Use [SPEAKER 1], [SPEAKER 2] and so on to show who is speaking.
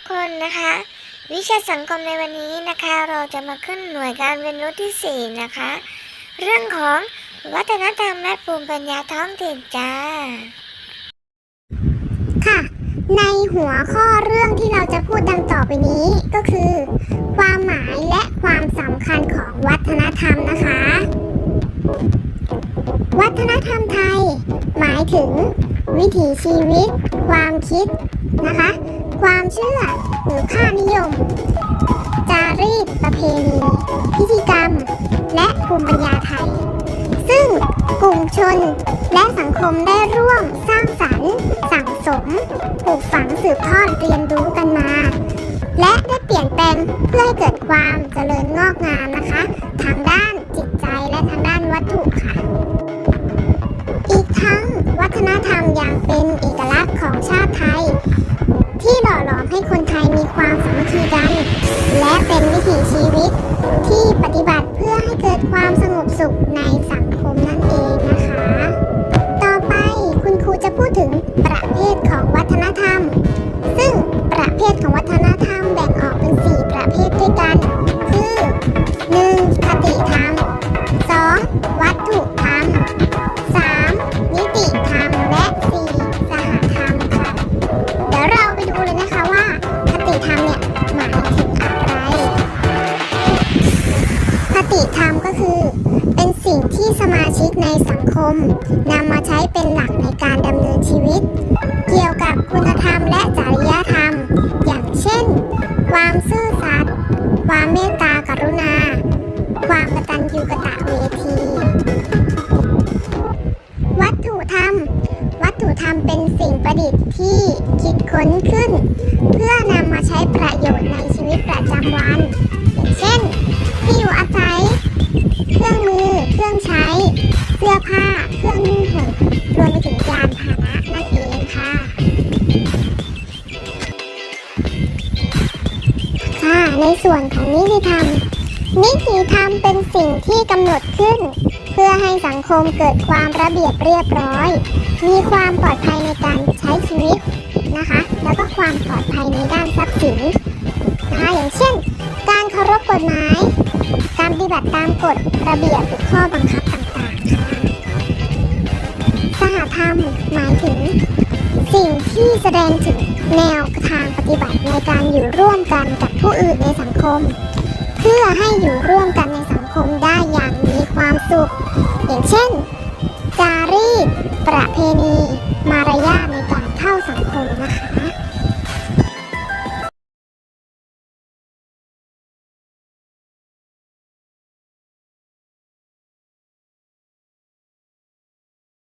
[SPEAKER 1] กคนนะคะ วิชาสังคมในวันนี้นะคะเราจะมาขึ้นหน่วยการเรียนรู้ที่ 4 นะคะ เรื่องของวัฒนธรรมและภูมิปัญญาท้องถิ่นจ้า
[SPEAKER 2] ค่ะ ในหัวข้อเรื่องที่เราจะพูดดังต่อไปนี้ก็คือ ความหมายและความสำคัญของวัฒนธรรมนะคะ วัฒนธรรมไทย หมายถึงวิถีชีวิต ความคิดนะคะ ความเชื่อ หรือค่านิยม จารีตประเพณี พิธีกรรม และภูมิปัญญาไทย ซึ่งกลุ่มชนและสังคมได้ร่วมสร้างสรรค์ สั่งสมปลูกฝังสืบทอดเรียนรู้กันมา และได้เปลี่ยนแปลงเพื่อให้เกิดความเจริญงอกงามนะคะ ทางด้านจิตใจและทางด้านวัตถุค่ะ อีกทั้งวัฒนธรรมอย่างเป็นเอกลักษณ์ ยมีความสามัคคีกัน และเป็นวิถีชีวิตที่ปฏิบัติเพื่อให้เกิดความสงบสุขในสัง สิ่งที่สมาชิกในสังคมนำมาใช้เป็นหลักในการดำเนินชีวิต เกี่ยวกับคุณธรรมและจริยธรรม อย่างเช่น ความซื่อสัตย์ความเมตตากรุณา ความกตัญญูกตเวที วัตถุธรรม วัตถุธรรมเป็นสิ่งประดิษฐ์ที่คิดค้นขึ้น เพื่อนำมาใช้ประโยชน์ในชีวิตประจำวัน เสื้อผ้า เครื่องนุ่งห่มรวมไปถึงยานพาหนะนั่นเองค่ะ ค่ะ ในส่วนของนิติธรรม นิติธรรมเป็นสิ่งที่กำหนดขึ้น เพื่อให้สังคมเกิดความระเบียบเรียบร้อย มีความปลอดภัยในการใช้ชีวิตนะคะ แล้วก็ความปลอดภัยในด้านทรัพย์สินนะคะอย่างเช่น การเคารพกฎหมาย การปฏิบัติตามกฎระเบียบหรือข้อบังคับ สหธรรมหมายถึง สิ่งที่แสดงถึงแนวทางปฏิบัติในการอยู่ร่วมกันกับผู้อื่นในสังคม เพื่อให้อยู่ร่วมกันในสังคมได้อย่างมีความสุข อย่างเช่น จารีตประเพณี มารยาทในการเข้าสังคมนะคะ